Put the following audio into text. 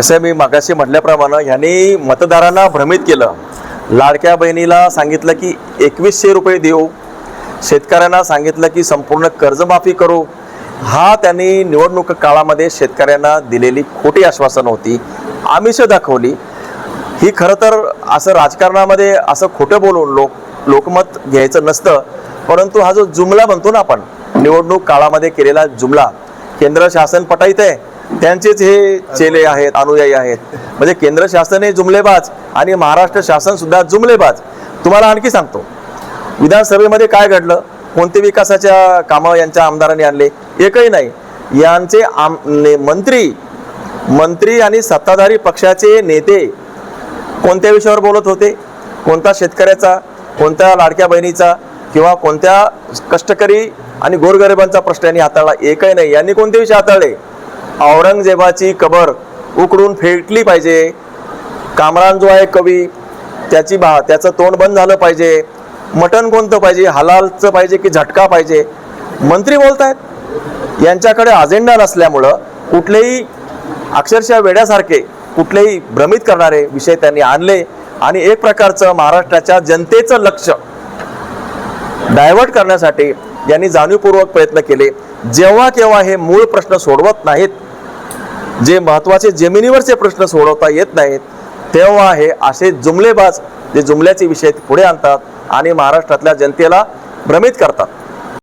कसं मी मागाशी म्हटल्याप्रमाणे ह्यांनी मतदारांना भ्रमित केलं. लाडक्या बहिणीला सांगितलं की एकवीसशे रुपये देऊ. शेतकऱ्यांना सांगितलं की संपूर्ण कर्जमाफी करू. हा त्यांनी निवडणूक काळामध्ये शेतकऱ्यांना दिलेली खोटी आश्वासनं होती. आमिष दाखवली. ही खरं तर असं राजकारणामध्ये असं खोटं बोलून लोक लोकमत घ्यायचं नसतं. परंतु हा जो जुमला म्हणतो ना आपण निवडणूक काळामध्ये केलेला जुमला केंद्र शासन पटाईत आहे. त्यांचेच हे चेले आहेत अनुयायी आहेत. म्हणजे केंद्र शासनही जुमलेबाज आणि महाराष्ट्र शासन सुद्धा जुमलेबाज. तुम्हाला आणखी सांगतो विधानसभेमध्ये काय घडलं? कोणते विकासाच्या कामं यांच्या आमदारांनी आणले? एकही नाही. यांचे आम ने- मंत्री मंत्री आणि सत्ताधारी पक्षाचे नेते कोणत्या विषयावर बोलत होते? कोणता शेतकऱ्याचा कोणत्या लाडक्या बहिणीचा किंवा कोणत्या कष्टकरी आणि गोरगरिबांचा प्रश्न यांनी हाताळला? एकही नाही. यांनी कोणते विषय हाताळले? औरंगजेबाची कबर उकडून फेटली पाहिजे. कामरान जो आहे कवी त्याची बा त्याचं तोंड बंद झालं पाहिजे. मटण कोणतं पाहिजे हलालचं पाहिजे की झटका पाहिजे? मंत्री बोलतायत. यांच्याकडे अजेंडा नसल्यामुळं कुठलेही अक्षरशः वेड्यासारखे कुठलेही भ्रमित करणारे विषय त्यांनी आणले. आणि एक प्रकारचं महाराष्ट्राच्या जनतेचं लक्ष डायव्हर्ट करण्यासाठी यांनी जाणीवपूर्वक प्रयत्न केले. जेव्हा केव्हा हे मूळ प्रश्न सोडवत नाहीत जे महत्त्वाचे जमिनीवरचे प्रश्न सोडवता येत नाहीत तेव्हा हे असे जुमलेबाज जे जुमल्याचे विषय पुढे आणतात आणि महाराष्ट्रातल्या जनतेला भ्रमित करतात.